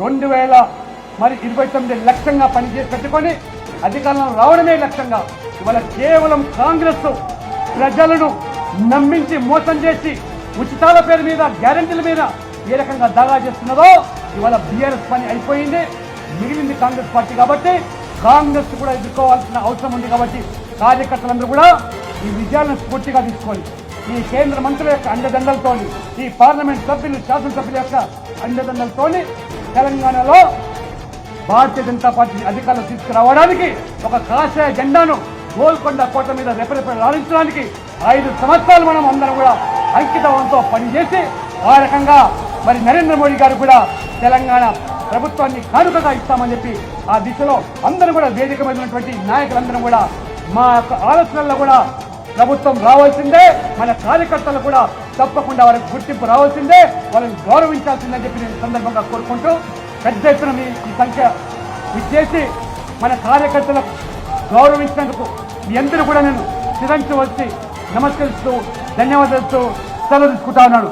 రెండు వేల మరి ఇరవై తొమ్మిది లక్ష్యంగా పనిచేసి పెట్టుకొని అధికారంలో రావడమే లక్ష్యంగా ఇవాళ కేవలం కాంగ్రెస్ ప్రజలను నమ్మించి మోసం చేసి ఉచితాల పేరు మీద గ్యారంటీల మీద ఏ రకంగా దాగా చేస్తున్నదో ఇవాళ బీఆర్ఎస్ పని అయిపోయింది. మిగిలింది కాంగ్రెస్ పార్టీ కాబట్టి కాంగ్రెస్ కూడా ఎదుర్కోవాల్సిన అవసరం ఉంది కాబట్టి కార్యకర్తలందరూ కూడా ఈ విజయాలను స్ఫూర్తిగా తీసుకొని ఈ కేంద్ర మంత్రుల యొక్క అండదండలతోని ఈ పార్లమెంట్ సభ్యులు శాసనసభ్యుల యొక్క అండదండలతోని తెలంగాణలో భారతీయ జనతా పార్టీ అధికారులు తీసుకురావడానికి ఒక కాషాయ జెండాను గోల్కొండ కోట మీద రెపరెపర రాణించడానికి ఐదు సంవత్సరాలు మనం అందరం కూడా అంకితవంతో పనిచేసి ఆ రకంగా మరి నరేంద్ర మోడీ గారు కూడా తెలంగాణ ప్రభుత్వాన్ని కానుకగా ఇస్తామని చెప్పి ఆ దిశలో అందరూ కూడా వేదిక మీద ఉన్నటువంటి నాయకులందరం కూడా మా యొక్క ఆలోచనల్లో కూడా ప్రభుత్వం రావాల్సిందే మన కార్యకర్తలు కూడా తప్పకుండా వారికి గుర్తింపు రావాల్సిందే వాళ్ళని గౌరవించాల్సిందని చెప్పి నేను సందర్భంగా కోరుకుంటూ పెద్ద ఎత్తున మీ ఈ సంఖ్య ఇచ్చేసి మన కార్యకర్తలకు గౌరవించినందుకు మీ అందరూ కూడా నేను శిరంచు వచ్చి నమస్కరిస్తూ ధన్యవాదాలతో సెలవు తీసుకుంటా ఉన్నాడు